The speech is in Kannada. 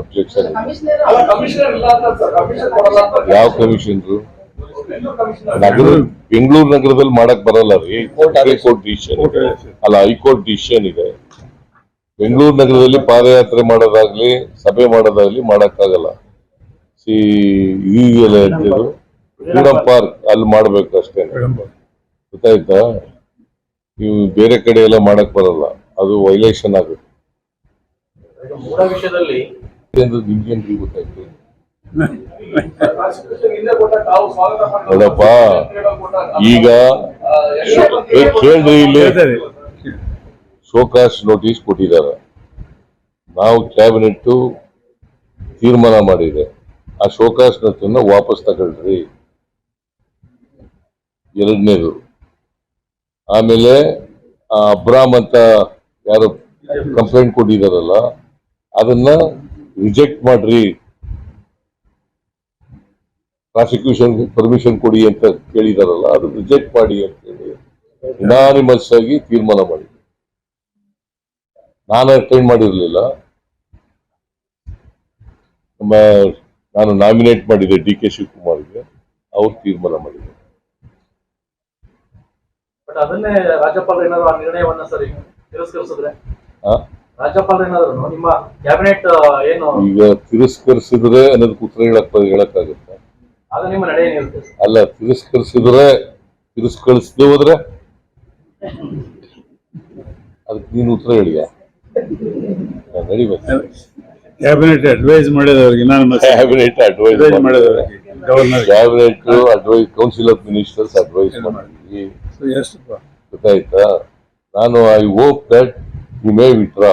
ಅಬ್ಜೆಕ್ಷನ್ ಅಲ್ಲ ಕಮಿಷನರ್ ಇಲ್ಲ ಅಂತ ಸರ್ ಕಮಿಷನ್ ಕೊಡಲ್ಲ ಅಂತ ಯಾವ ಕಮಿಷನರ್ ನಗರ ಬೆಂಗಳೂರು ನಗರದಲ್ಲಿ ಮಾಡಕ್ ಬರಲ್ಲ ರೀ. ಹೈಕೋರ್ಟ್ ಡಿಸಿಷನ್ ಅಲ್ಲ ಹೈಕೋರ್ಟ್ ಡಿಸಿಷನ್ ಇದೆ. ಬೆಂಗಳೂರು ನಗರದಲ್ಲಿ ಪಾದಯಾತ್ರೆ ಮಾಡೋದಾಗ್ಲಿ ಸಭೆ ಮಾಡೋದಾಗ್ಲಿ ಮಾಡಕ್ಕಾಗಲ್ಲ. ಸಿ ಇದೆಯಲ್ಲ ಎಂತದು ಫ್ರೀಡಂ ಪಾರ್ಕ್ ಅಲ್ಲಿ ಮಾಡ್ಬೇಕು ಅಷ್ಟೇ ಗೊತ್ತಾಯ್ತಾ? ನೀವು ಬೇರೆ ಕಡೆ ಎಲ್ಲ ಮಾಡಕ್ ಬರಲ್ಲ. ಅದು ವೈಲೇಷನ್ ಆಗುತ್ತೆ. ಮೂಡ ವಿಷಯದಲ್ಲಿ ನಿಮ್ಗೇನ್ರಿ ಗೊತ್ತಾಯ್ತು ಪ್ರಾಸಿಕ್ಯೂಷನ್ ಹಿಂದೆ ಕೊಟ್ಟ ತಾವು ಸ್ವಾಗತ ಮಾಡ್ತಾರೆ. ನೋಡಪ್ಪ ಈಗ ಕೇಳ್ರಿ ಇಲ್ಲಿ. ಶೋಕಾಸ್ ನೋಟಿಸ್ ಕೊಟ್ಟಿದ್ದಾರೆ. ನಾವು ಕ್ಯಾಬಿನೆಟ್ ತೀರ್ಮಾನ ಮಾಡಿದೆ. ಆ ಶೋಕಾಸ್ ನೋಟನ್ನ ವಾಪಸ್ ತಗೊಳ್ರಿ. ಎರಡನೇದು ಆಮೇಲೆ ಆ ಅಬ್ರಾಮ್ ಅಂತ ಯಾರು ಕಂಪ್ಲೇಂಟ್ ಕೊಟ್ಟಿದಾರಲ್ಲ ಅದನ್ನ ರಿಜೆಕ್ಟ್ ಮಾಡ್ರಿ. ಪ್ರಾಸಿಕ್ಯೂಷನ್ ಪರ್ಮಿಷನ್ ಕೊಡಿ ಅಂತ ಕೇಳಿದಾರಲ್ಲ ಅದು ರಿಜೆಕ್ಟ್ ಮಾಡಿ ಅಂತ ಹೇಳಿ ಇನಾನಿಮಸ್ ಆಗಿ ತೀರ್ಮಾನ ಮಾಡಿ ನಾನು ಅಟೆಂಡ್ ಮಾಡಿರಲಿಲ್ಲ. ನಮ್ಮ ನಾನು ನಾಮಿನೇಟ್ ಮಾಡಿದೆ ಡಿ ಕೆ ಶಿವಕುಮಾರ್ಗೆ ಅವ್ರು ತೀರ್ಮಾನ ಮಾಡಿದ್ರು. ಅದನ್ನೇ ರಾಜ್ಯಪಾಲರು ಏನಾದ್ರು ಆ ನಿರ್ಣಯವನ್ನ ಸರಿ ತಿರಸ್ಕರಿಸಿದ್ರೆ? ರಾಜ್ಯಪಾಲರು ಏನಾದ್ರು ನಿಮ್ಮ ಕ್ಯಾಬಿನೆಟ್ ಏನು? ಈಗ ತಿರಸ್ಕರಿಸಿದ್ರೆ ಅನ್ನೋದಕ್ಕೆ ಉತ್ತರ ಹೇಳಕ್ ಹೇಳಕ್ಕಾಗತ್ತ? ಅದು ನಿಮ್ಮ ನಡೆ ಏನಿರುತ್ತೆ? ಸರ್? ಅಲ್ಲ ತಿರಸ್ಕರಿಸಿದ್ರೆ ತಿರಸ್ಕರಿಸದೆ ಹೋದ್ರೆ ಅದಕ್ಕೆ ನೀನು ಉತ್ತರ ಹೇಳಿಯ? ನಡಿಬೇಕು ಕ್ಯಾಬಿನೆಟ್ ಅಡ್ವೈಸ್ ಮಾಡಿದವ್ರಿಗೆ ನಾನು cabinet advice advice ಮಾಡಿದವ್ರಿಗೆ governor cabinet advice council of ministers advice ಮಾಡಿದ್ವಿ ಗೊತ್ತಾಯ್ತಾ? ನಾನು I hope that you may withdraw